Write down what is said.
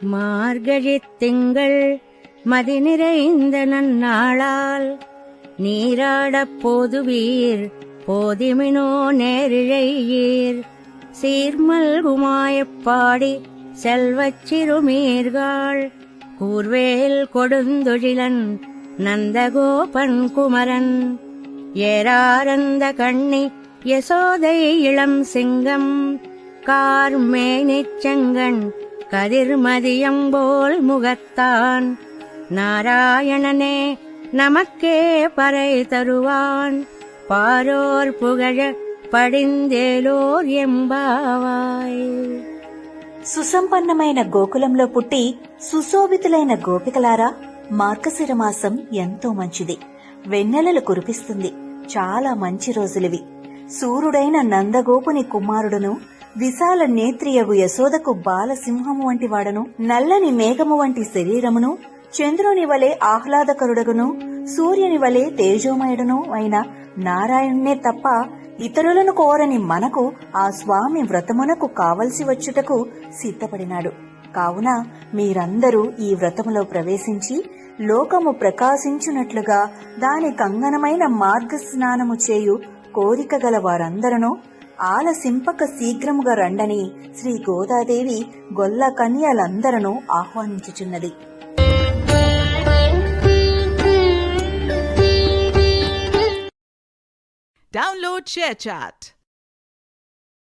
மார்கழித் திங்கள் மதி நிறைந்த நன்னாளால் நீராடப் போதுவீர் போதிமினோ நேரிழையீர். சீர்மல்குமாயப் பாடி செல்வச் சிறுமீர்காள் கூர்வேல் கொடுந்தொழிலன் நந்தகோபன் குமரன். ஏராரந்த கண்ணி யசோதை இளம் சிங்கம் கார்மேனிச் செங்கண் கதிர்மதியம் போல் முகத்தான் நாராயணனே நமக்கே பறை தருவான் பாரோர் புகழ పడిందేలోర్ ఎంబావాయ్ సుసంపన్నమైన గోకులంలో పుట్టి సుశోభితులైన గోపికలారా మార్గశిర మాసం ఎంతో మంచిది వెన్నెలలు కురిపిస్తుంది చాలా మంచి రోజులివి సూర్యుడైన నందగోపుని కుమారుడును విశాల నేత్రియగు యశోదకు బాలసింహము వంటి వాడను నల్లని మేఘము వంటి శరీరమును చంద్రుని వలె ఆహ్లాదకరుడగును సూర్యుని వలె తేజోమయుడును అయిన నారాయణునే తప్ప ఇతరులను కోరని మనకు ఆ స్వామి వ్రతమునకు కావలసి వచ్చుటకు సిద్ధపడినాడు. కావున మీరందరూ ఈ వ్రతములో ప్రవేశించి లోకము ప్రకాశించునట్లుగా దాని కంగనమైన మార్గ స్నానము చేయు కోరిక గల వారందరూ ఆలసింపక శీఘ్రముగా రండని శ్రీ గోదాదేవి గొల్ల కన్యలందరను ఆహ్వానించుచున్నది. Download share chat